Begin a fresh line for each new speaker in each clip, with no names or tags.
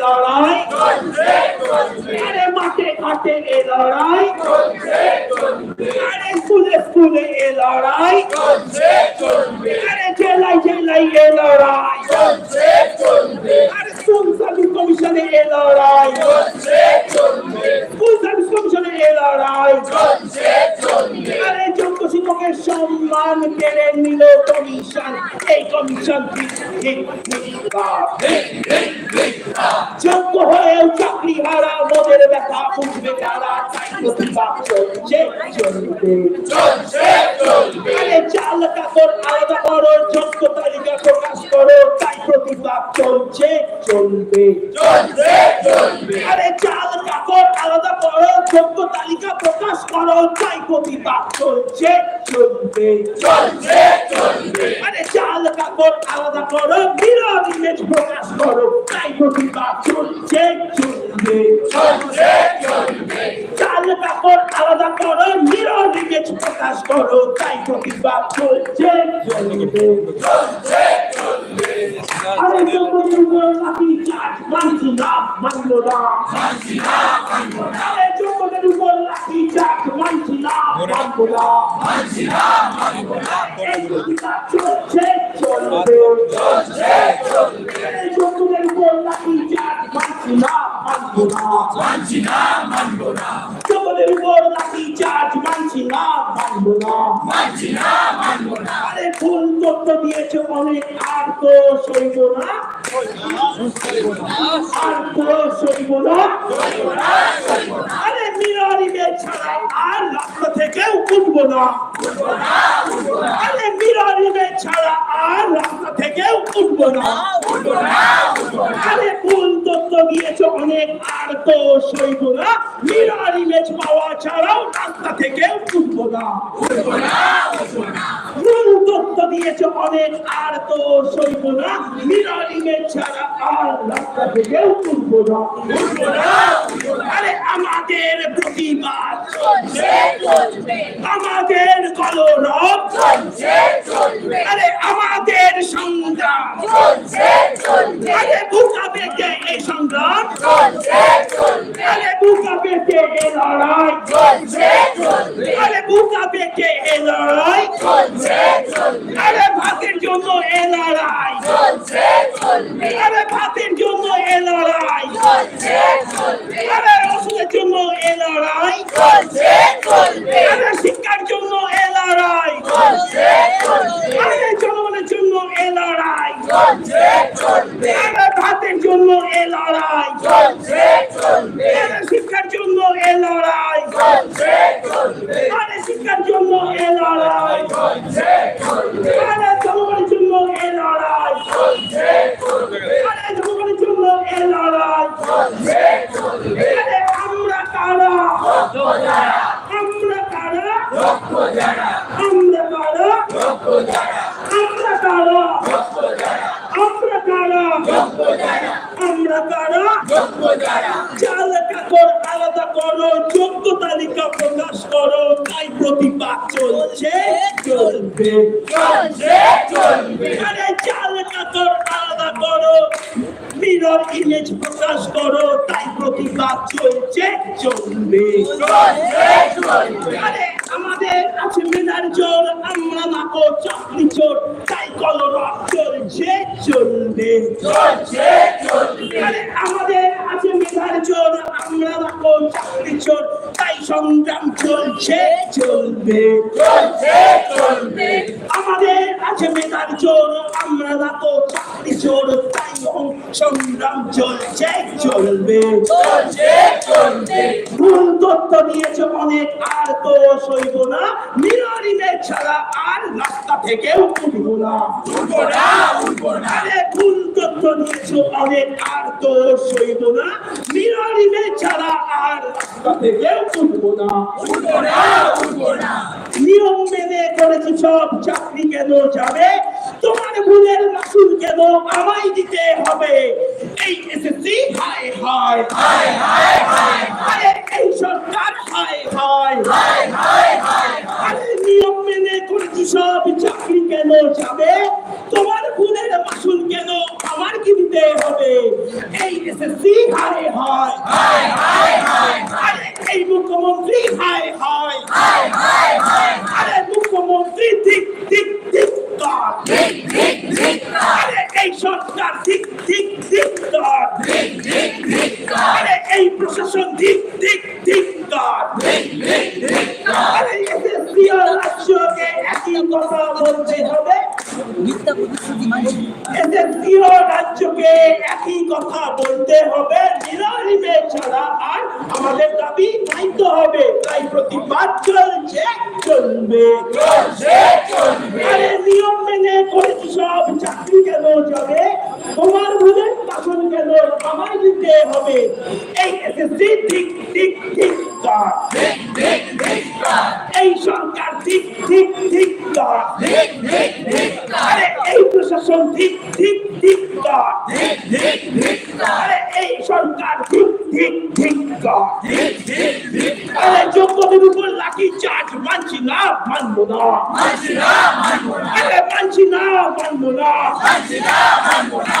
লড়াই। আরে মাঠে ঘাটে এ লড়াই। আরে স্কুলে স্কুলে এ লড়াই। আরে জেলায় জেলায় এ লড়াই। আরে স্কুল সার্ভিস কমিশনে এ স্কুল সার্ভিস কমিশনে এ আরে যোগ্য সম্মান কেড়ে নিল কমিশন। এই কমিশন যোগ্য হয়েও চাকরি হারা, মোদের ব্যথা বুঝবে তারা। তাই প্রতিবাদ চলছে, চলবে। আরে চাল কাপড় আলাদা করো, যোগ্য তালিকা প্রকাশ করো, তাই প্রতিবাদ চলছে, চলবে। আরে চাল কাপড় আলাদা করো, যোগ্য তালিকা প্রকাশ করো, তাই প্রতিবাদ চলছে চলবে আরে চাল কাপড় আলাদা করো বিরোধ ইমেজ প্রকাশ করো তাই প্রতিবাদ চলবে চাল কাপড় আলাদা করো বিরোধ প্রকাশ করো তাই প্রতিবাদ চলছে চলবে আরে জগতের উপর লাঠি চার্জ মানছি না মানবো না আরে জগতের উপর লাঠি চার্জ মানছি না মানবো না চলছে চলবে আরে জগতের উপর মানছি না মানবো না। জগতের উপর লাঠি চার্জ মানছি না মানবো না আরে ফুল তত্ত্ব দিয়েছে অনেক আর তো না আর না থেকেও উঠবো না আরে ছাড়া আর রাস্তা থেকেও উঠবো না। আরে ফুল তত্ত্ব দিয়েছে অনেক, আর তো সইব না। মিরারিবে পাওয়া ছাড়াও রাস্তা থেকেও উঠবো না। ফুল তত্ত্ব দিয়েছে অনেক, আর তো সইব না। মিরারিবে ছাড়া আর রাস্তা থেকেও উঠবো না। আমাদের প্রতিবাদ। আমাদের কলরব। আরে আমাদের সংগ্রাম। আরে বুকা পেতে এই সংগ্রাম। আরে বুকা পেতে এই লড়াই। আরে বুকা পেতে এই লড়াই আরে ভাতের জন্য এ লড়াই আরে ভাতের জন্য এ লড়াই আরে ওষুধের জন্য এ লড়াই আরে শিক্ষার জন্য এ লড়াই আরে জনগণের জন্য এ লড়াই আরে ভাতের জন্য এ লড়াই আরে শিক্ষার জন্য এ লড়াই আরে শিক্ষার জন্য এ লড়াই আরে জনগণের জন্য এ লড়াই আরে জনগণের জন্য এ লড়াই আরে আমরা কারা আমরা কারা আমরা কারা আমরা কারা আমরা কারা আমরা কারা চাল কাপড় আলাদা করো যোগ্য করো চলছে চলবে আরে চাল কাপড় আলাদা করো মিরর ইমেজ প্রকাশ করো তাই প্রতিবাদ চলছে চলবে। আমাদের আছে মেধার জোর আমরা নাকো চাকরি চোর তাই কলরব চলছে চলবে। আমাদের আছে মেধার জোর আমরা নাকো চাকরি চোর তাই সংগ্রাম চলছে চলবে। আমাদের আছে মেধার জোর আমরা নাকো চাকরি চোর সংগ্রাম চলছে চলবে। ভুল তথ্য দিয়েছে অনেক আর তো সইব না। মিররিমে ছাড়া আর রাস্তা থেকেও উঠব না। ভুল তথ্য দিয়েছে অনেক আর তো সইব না। মিররিমে ছাড়া আর রাস্তা থেকেও উঠব না। নিয়ম মেনে করেছি সব চাকরি কেন যাবে? ভুলের মাসুল কেন আমায় দিতে হবে এই এসএসসি হায় হায় আরে এই সরকার হায় হায় আরে নিয়ম মেনে করেছি সব চাকরি কেন যাবে তোমার ভুলের মাসুল কেন আমার কি দিতে হবে এই এসএসসি হায় হয় আরে এই মুখ্যমন্ত্রী হায় হয় আরে মুখ্যমন্ত্রী ঠিক ঠিক ঠিক কর আরে এই সরকার ঠিক ঠিক ঠিক কর আরে এই প্রশাসন ঠিক ঠিক ঠিক কর আরে এসএসসি ও রাজ্যকে একই কথা বলতে হবে
মিথ্যা
তাই প্রতিবাদ চলছে চলবে আরে নিয়ম মেনে সব চাকরি কেন যাবে তোমার দিতে হবে এই এসএসসি ঠিক ঠিক ঠিক। কর এই সরকার ঠিক ঠিক ঠিক কর। আরে এই প্রশাসন ঠিক ঠিক ঠিক কর। আরে এই সরকার ঠিক ঠিক ঠিক কর। আরে যোগ্যদের উপর লাঠি চার্জ মানছি না মানবো না। আরে মানছি না মানবো না। মানছি না মানবো না।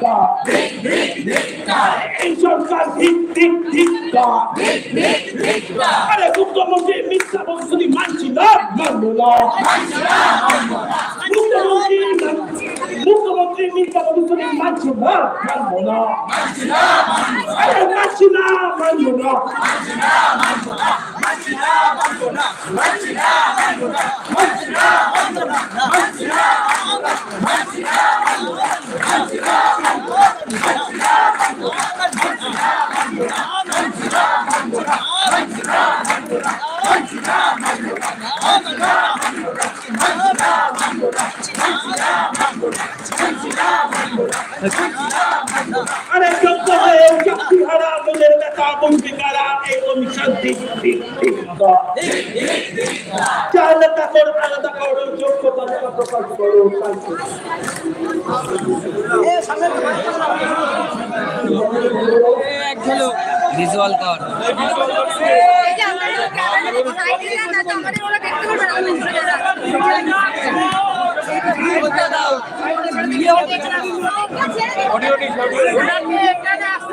ধিক্কার এই সরকার ধিক ধিক ধিক্কার আরে মুখ্যমন্ত্রী মিথ্যা বলছি মানছি না মানব না মুখ্যমন্ত্রী মুখ্যমন্ত্রী মিথ্যা বলছি মানছি না মানব না আরে মানছি না মানব না মানছি না মানব না মানছি না মানব না মানছি না মানব না মানছি না আরে সত্য হয়ে শক্তি হারা আমাদের নেতা বন্ধু কারা এই কমিশন ঠিক ঠিক ঠিক না চাইলে তাদের আলাদা
ভিজুয়াল কর
অডিও